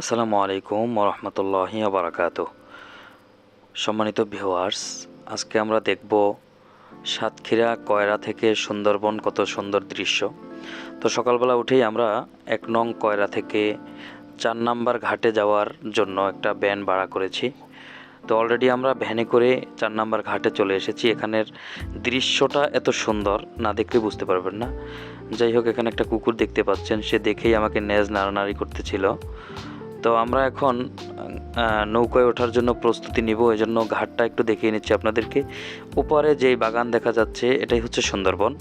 আসসালামু আলাইকুম ওরহমতুল্লাহি বারাকাত সম্মানিত ভিউয়ার্স, আজকে আমরা দেখব সাতক্ষীরা কয়রা থেকে সুন্দরবন কত সুন্দর দৃশ্য। তো সকালবেলা উঠেই আমরা এক নং কয়রা থেকে চার নাম্বার ঘাটে যাওয়ার জন্য একটা ভ্যান ভাড়া করেছি। তো অলরেডি আমরা ভ্যানে করে চার নাম্বার ঘাটে চলে এসেছি। এখানের দৃশ্যটা এত সুন্দর, না দেখলে বুঝতে পারবেন না। যাই হোক, এখানে একটা কুকুর দেখতে পাচ্ছেন। সে দেখেই আমাকে নেজ নাড়ানাড়ি করতেছিল। তো আমরা এখন নৌকায় ওঠার জন্য প্রস্তুতি নিব এই জন্য ঘাটটা একটু দেখিয়ে নিচ্ছি আপনাদেরকে। উপরে যেই বাগান দেখা যাচ্ছে, এটাই হচ্ছে সুন্দরবন।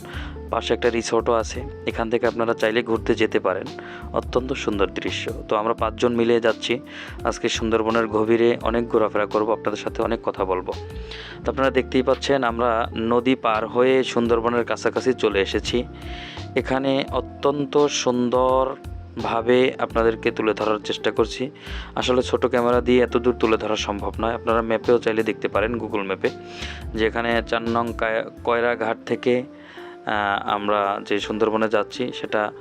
পাশে একটা রিসোর্টও আছে, এখান থেকে আপনারা চাইলে ঘুরতে যেতে পারেন। অত্যন্ত সুন্দর দৃশ্য। তো আমরা পাঁচজন মিলে যাচ্ছি। আজকে সুন্দরবনের গভীরে অনেক ঘোরাফেরা করব, আপনাদের সাথে অনেক কথা বলব। তো আপনারা দেখতেই পাচ্ছেন, আমরা নদী পার হয়ে সুন্দরবনের কাছাকাছি চলে এসেছি। এখানে অত্যন্ত সুন্দর ভাবে আপনাদেরকে তুলে ধরার চেষ্টা করছি। আসলে ছোট ক্যামেরা দিয়ে এত দূর তুলে ধরা সম্ভব নয়। আপনারা ম্যাপেও চাইলে দেখতে পারেন গুগল ম্যাপে। যেখানে চার নং কায়- কয়রা ঘাট থেকে আমরা যে সুন্দরবনে যাচ্ছি, সেটা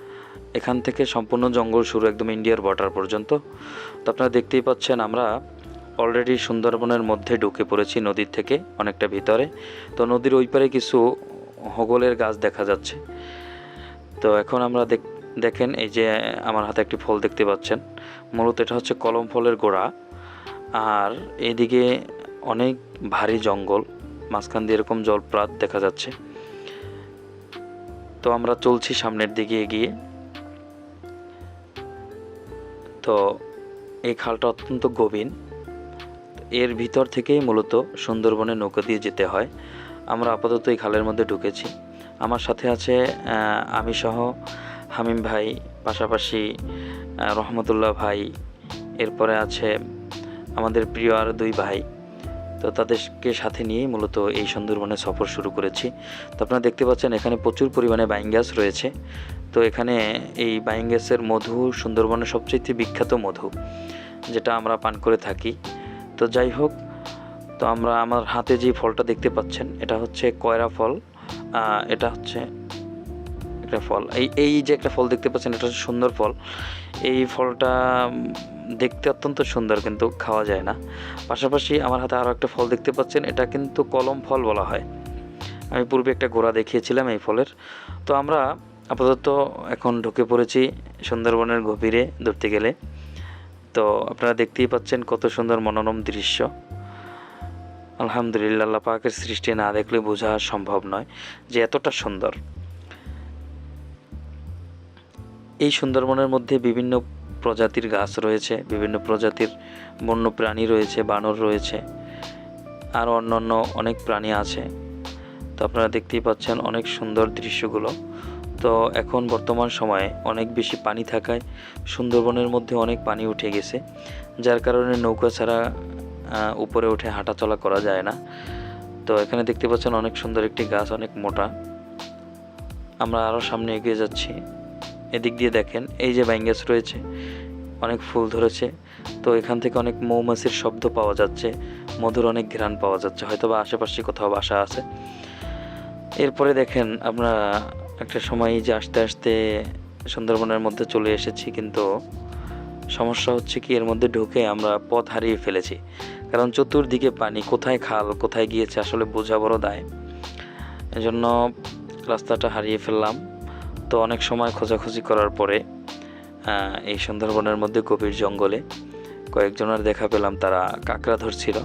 এখান থেকে সম্পূর্ণ জঙ্গল শুরু একদম ইন্ডিয়ার বর্ডার পর্যন্ত। তো আপনারা দেখতেই পাচ্ছেন, আমরা অলরেডি সুন্দরবনের মধ্যে ঢুকে পড়েছি নদীর থেকে অনেকটা ভিতরে। তো নদীর ওই পারে কিছু হগলের গাছ দেখা যাচ্ছে। তো এখন আমরা দেখ দেখেন এই যে আমার হাতে একটি ফল দেখতে পাচ্ছেন। মূলত এটা হচ্ছে কলম ফলের গোড়া। আর এদিকে অনেক ভারী জঙ্গল, মাঝখান দিয়ে এরকম জলপ্রাত দেখা যাচ্ছে। তো আমরা চলছি সামনের দিকে এগিয়ে। তো এই খালটা অত্যন্ত গভীর। এর ভিতর থেকেই মূলত সুন্দরবনে নৌকা দিয়ে যেতে হয়। আমরা আপাতত এই খালের মধ্যে ঢুকেছি। আমার সাথে আছে আমি সহ হামিম ভাই, পাশাপাশি রহমতুল্লাহ ভাই, এরপরে আছে আমাদের প্রিয় আর দুই ভাই। তো তাদেরকে সাথে নিয়েই মূলত এই সুন্দরবনে সফর শুরু করেছি। তো আপনারা দেখতে পাচ্ছেন, এখানে প্রচুর পরিমাণে বাইং গ্যাস রয়েছে। তো এখানে এই বাইং গ্যাসের মধু সুন্দরবনের সবচেয়ে বিখ্যাত মধু, যেটা আমরা পান করে থাকি। তো যাই হোক, তো আমরা আমার হাতে যে ফলটা দেখতে পাচ্ছেন, এটা হচ্ছে কয়রা ফল। এটা হচ্ছে একটা ফল। এই এই যে একটা ফল দেখতে পাচ্ছেন, এটা সুন্দর ফল। এই ফলটা দেখতে অত্যন্ত সুন্দর, কিন্তু খাওয়া যায় না। পাশাপাশি আমার হাতে আরও একটা ফল দেখতে পাচ্ছেন, এটা কিন্তু কলম ফল বলা হয়। আমি পূর্বে একটা গোড়া দেখিয়েছিলাম এই ফলের। তো আমরা আপাতত এখন ঢুকে পড়েছি সুন্দরবনের গভীরে ধরতে গেলে। তো আপনারা দেখতেই পাচ্ছেন কত সুন্দর মনোরম দৃশ্য। আলহামদুলিল্লাহ পাকের সৃষ্টি না দেখলে বোঝা সম্ভব নয় যে এতটা সুন্দর। এই সুন্দরবনের মধ্যে বিভিন্ন প্রজাতির গাছ রয়েছে, বিভিন্ন প্রজাতির বন্য প্রাণী রয়েছে, বানর রয়েছে আর অন্যান্য অনেক প্রাণী আছে। তো আপনারা দেখতেই পাচ্ছেন অনেক সুন্দর দৃশ্যগুলো। তো এখন বর্তমান সময়ে অনেক বেশি পানি থাকায় সুন্দরবনের মধ্যে অনেক পানি উঠে গেছে, যার কারণে নৌকা ছাড়া উপরে উঠে হাঁটাচলা করা যায় না। তো এখানে দেখতে পাচ্ছেন অনেক সুন্দর একটি গাছ, অনেক মোটা। আমরা আরও সামনে এগিয়ে যাচ্ছি। এদিক দিয়ে দেখেন, এই যে ব্যাঙ্গাস রয়েছে, অনেক ফুল ধরেছে, তো এখান থেকে অনেক মৌমাছির শব্দ পাওয়া যাচ্ছে, মধুর অনেক ঘ্রাণ পাওয়া যাচ্ছে হয়তো বা আশেপাশে কোথাও বাসা আছে। এরপরে দেখেন, আমরা একটা সময় যে আস্তে আস্তে সুন্দরবনের মধ্যে চলে এসেছি, কিন্তু সমস্যা হচ্ছে কি, এর মধ্যে ঢুকে আমরা পথ হারিয়ে ফেলেছি। কারণ চতুর্দিকে পানি, কোথায় খাল, কোথায় গিয়েছে, আসলে বোঝা বড় দায়। এজন্য রাস্তাটা হারিয়ে ফেললাম। তো অনেক সময় খোঁজাখুঁজি করার পরে এই সুন্দরবনের মধ্যে গভীর জঙ্গলে কয়েকজনের দেখা পেলাম তারা কাঁকড়া ধরছিল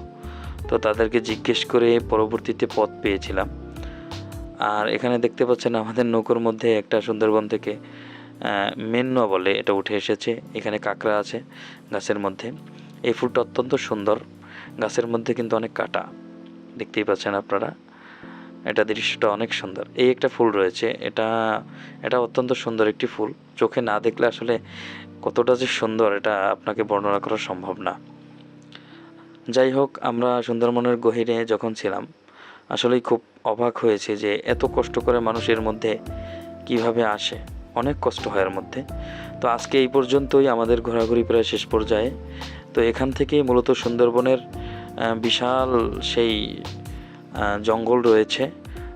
তো তাদেরকে জিজ্ঞেস করে পরবর্তীতে পথ পেয়েছিলাম। আর এখানে দেখতে পাচ্ছেন আমাদের নৌকোর মধ্যে একটা সুন্দরবন থেকে আহ, মেন্নুয়া বলে এটা উঠে এসেছে। এখানে কাঁকড়া আছে গাছের মধ্যে। এই ফুলটা অত্যন্ত সুন্দর। গাছের মধ্যে কিন্তু অনেক কাটা। দেখতেই পাচ্ছেন আপনারা। এটা দৃশ্যটা অনেক সুন্দর। এই একটা ফুল রয়েছে। এটা এটা অত্যন্ত সুন্দর একটি ফুল। চোখে না দেখলে আসলে কতটা যে সুন্দর এটা আপনাকে বর্ণনা করা সম্ভব না। যাই হোক, আমরা সুন্দরবনের গহিরে যখন ছিলাম, আসলেই খুব অবাক হয়েছে যে এত কষ্ট করে মানুষের মধ্যে কীভাবে আসে। অনেক কষ্ট হয় এর মধ্যে। তো আজকে এই পর্যন্তই। আমাদের ঘোরাঘুরি প্রায় শেষ পর্যায়ে। তো এখান থেকেই মূলত সুন্দরবনের বিশাল সেই জঙ্গল রয়েছে।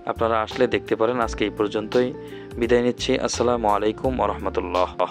আপনারা আসলে দেখতে পারেন। আজকে এই পর্যন্তই। বিদায় নিচ্ছি। আসসালামু আলাইকুম রহমতুল্লাহ।